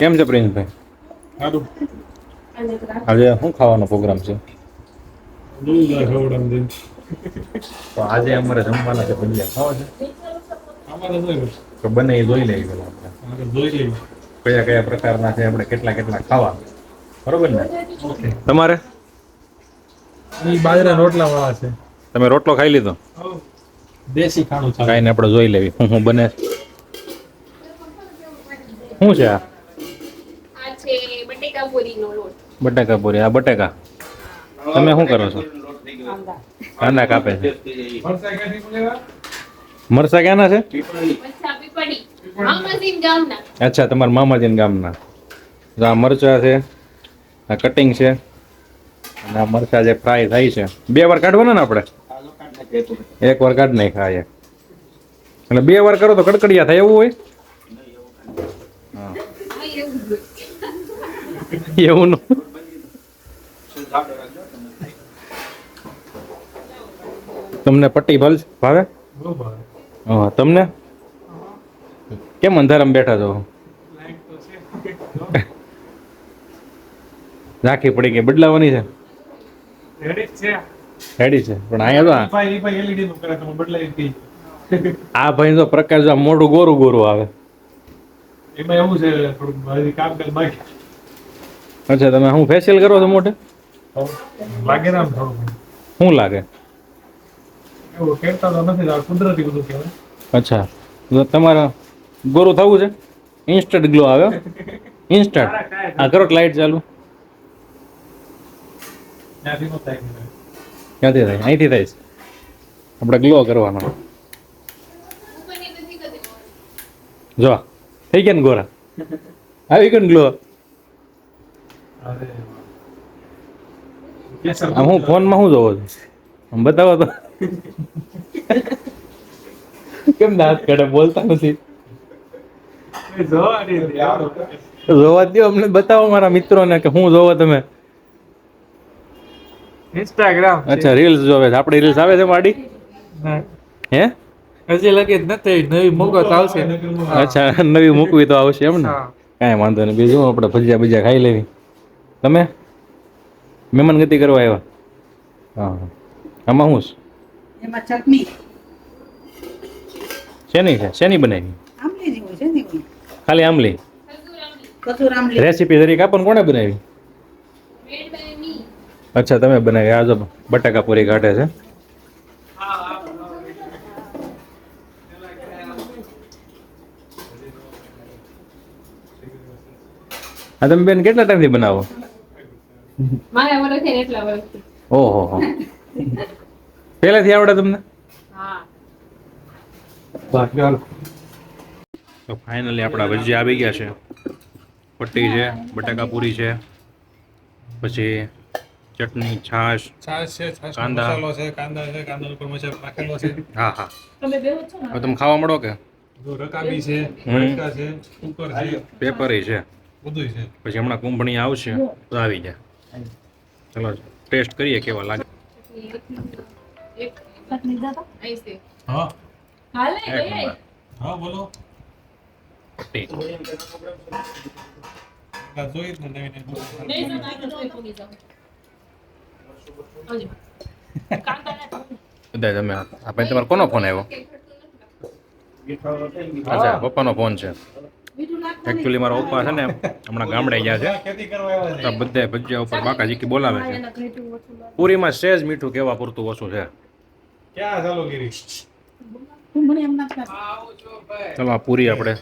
કેમ છે પ્રિન્સભાઈ? સારું આજે શું ખાવાનો પ્રોગ્રામ છે. તો આજે અમારે જમવાના છે ભજીયા. ખાવા છે? તો બને એ જોઈ લઈએ પેલા આપણે. જોઈ લઈએ. કયા કયા પ્રકારના છે આપણે કેટલા કેટલા ખાવા બરોબર ને? ઓકે. તમારે? બાજરા રોટલા વાળા છે. તમે રોટલો ખાઈ લીધો? દેશી ખાણું ખાઈને આપણે જોઈ લેવી. હું હું બને. શું છે આ? બટેકા પૂરીનો લોટ. બટાકા પૂરી આ બટાકા? તમે શું કરો છો? કાંદા કાપે છે. મરસા ક્યાંના છે? અચ્છા તમારા મામાજીન ગામના. તો આ મરચા છે આ કટિંગ છે અને આ મરચા જે ફ્રાય થાય છે. બે વાર કાઢવાના ને આપણે? એક વાર કાઢ નહીં ખાય એટલે બે વાર કરો તો કડકડિયા થાય એવું હોય? હા એવું તમને પટ્ટી ભલ ભાવે? તમને? કેમ અંધારામાં બેઠા છો. રાખી પડી ગઈ બદલાવાની છે. પણ અહીંયા આ- ભાઈ- તો પ્રકાશ મોઢું ગોરું ગોરું આવે. એમાં એવું છે, થોડુંક કામ બાકી. અચ્છા તમે હું ફેશિયલ કરો છો મોઢે? લાગે ને શું લાગે? એવું કહેતા તો નથી આ કુદરતી બધું કહેવાય. અચ્છા તમારે ગોરું થવું છે? ઇન્સ્ટન્ટ ગ્લો આવે ઇન્સ્ટન્ટ આ કરો લાઈટ ચાલુ. ક્યાંથી થાય અહીંથી થાય છે. આપણે ગ્લો કરવાનો. જો થઈ ગયા ને ગોરા? આવી ગયો ને ગ્લો હું ફોનમાં શું જોવો છું? બતાવો તો. કેમ દાંત કાઢે? બોલતા નથી. જોવા દે અમને બતાવો મારા મિત્રોને કે હું જોવો તમે. ઇન્સ્ટાગ્રામ અચ્છા રીલ્સ જોવે છે. આપણી રીલ્સ આવે છે માડી? હે. હજી લગી જ નથી. નવી તો આવશે. અચ્છા નવી મૂકવી તો આવશે એમ ને? કઈ કાંઈ વાંધો નહીં. બીજું આપણે ભજીયા ભજીયા ખાઈ લેવી. તમે? મહેમાન ગતિ કરવા આવ્યા? હા. આમાં શું એમાં ચટણી. શેની છે? શેની બનાવી? આમલીની હોય ખાલી આમલી? કસૂર આમલી. રેસીપી તરીકે આપણને કોણે બનાવી. અચ્છા તમે બનાવી. આ જો બટાકા પૂરી કાઢે છે. આ તમે બેન કેટલા ટાઈમથી બનાવો? મારા વર્ષ છે એટલા વર્ષથી ઓહો હો. પહેલાથી આવડે તમને? હા. તો ફાઇનલી આપણા ભજીયા આવી ગયા છે. પટ્ટી છે બટાકા પૂરી છે પછી ચટણી છાશ છાશ છે કાંદા. મસાલો છે કાંદા છે કાંદા ઉપર મસાલો નાખેલો છે. હા હા. તમે બેહો છો હવે તમે ખાવા મળો કે? જો રકાબી છે. મટકા છે કુકર છે. પેપર છે. બધું છે. પછી હમણાં કુંભણી આવશે તો આવી જાય. ચલો ટેસ્ટ કરીએ કેવા લાગે. તમે આ તમારો કોનો ફોન આવ્યો? અચ્છા પપ્પાનો ફોન છે. એકચ્યુઅલી મારા પપ્પા છે ને હમણાં ગામડે ગયા છે. ખેતી કરવા આવ્યા તો બધા ભજીયા ઉપર બાકાજીકી બોલાવે છે. પૂરીમાં સહેજ મીઠું કેવા પૂરતું ઓછું છે. ચાલુ ગીરી? કુંભણી એમ નાખતા ચલો આ પૂરી આપણે.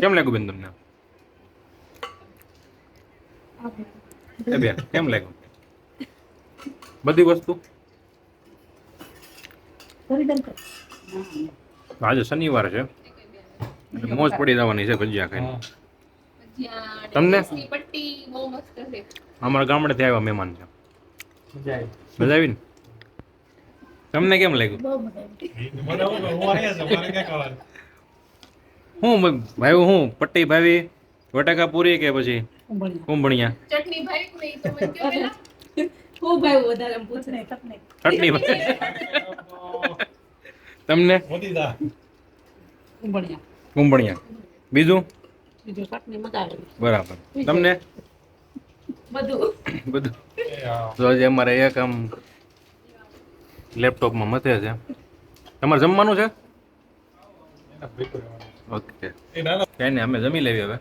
કેમ લાગ્યું બેન તમને? એ બેન કેમ લાગ્યું? બધી વસ્તુ. આજે શનિવાર છે. મોજ પડી જવાની છે ભજીયા ખાઈને. તમને? ટેસ્ટી પટ્ટી બહુ અમારા ગામડેથી આવ્યા મહેમાન છે. મજા આવી. ને તમને કેમ લાગ્યું? બહુ મજા આવી. મને હું ભાઈ હું પટ્ટી ભાવી વટાકા પૂરી કે પછી કુંભણિયા ચટણી ભાઈ તો મને કયો પહેલા. હું ભાઈ વધારે પૂછ નહીં ચટણી ચટણી ભાવી તમને? કુંભણીયા કુંભણિયા. બીજું? બીજું ચટણી મગાવેલી. બરાબર. તમને? બધું. બધું. તો આજે અમારે એક આમ લેપટોપમાં મથે છે. તમારે જમવાનું છે? ઓકે. કઈ નહીં અમે જમી લેવી હવે.